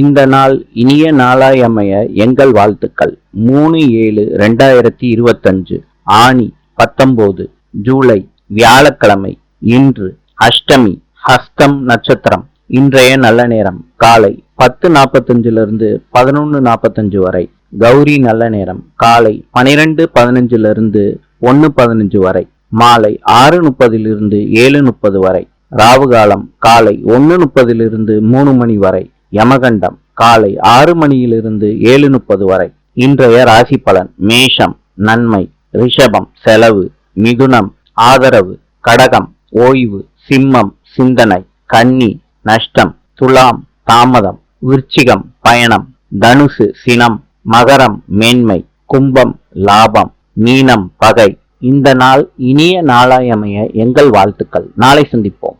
இந்த நாள் இனிய நாளாய் அமைய எங்கள் வாழ்த்துக்கள். மூணு ஏழு ரெண்டாயிரத்தி இருபத்தஞ்சு ஆணி பத்தொம்போது ஜூலை வியாழக்கிழமை இன்று அஷ்டமி ஹஸ்தம் நட்சத்திரம். இன்றைய நல்ல நேரம் காலை பத்து நாற்பத்தஞ்சிலிருந்து பதினொன்று நாற்பத்தஞ்சு வரை. கௌரி நல்ல நேரம் காலை பனிரெண்டு பதினஞ்சிலிருந்து ஒன்று பதினஞ்சு வரை. மாலை ஆறு முப்பதிலிருந்து ஏழு முப்பது வரை. ராவுகாலம் காலை ஒன்று முப்பதிலிருந்து மூணு மணி வரை. யமகண்டம் காலை ஆறு மணியிலிருந்து ஏழு முப்பது வரை. இன்றைய ராசி பலன் மேஷம் நன்மை ரிஷபம் செலவு மிதுனம் ஆதரவு கடகம் ஓய்வு சிம்மம் சிந்தனை கன்னி நஷ்டம் துலாம் தாமதம் விருச்சிகம் பயணம் தனுசு சினம் மகரம் மேன்மை கும்பம் லாபம் மீனம் பகை. இந்த நாள் இனிய நாளாயமைய எங்கள் வாழ்த்துக்கள். நாளை சந்திப்போம்.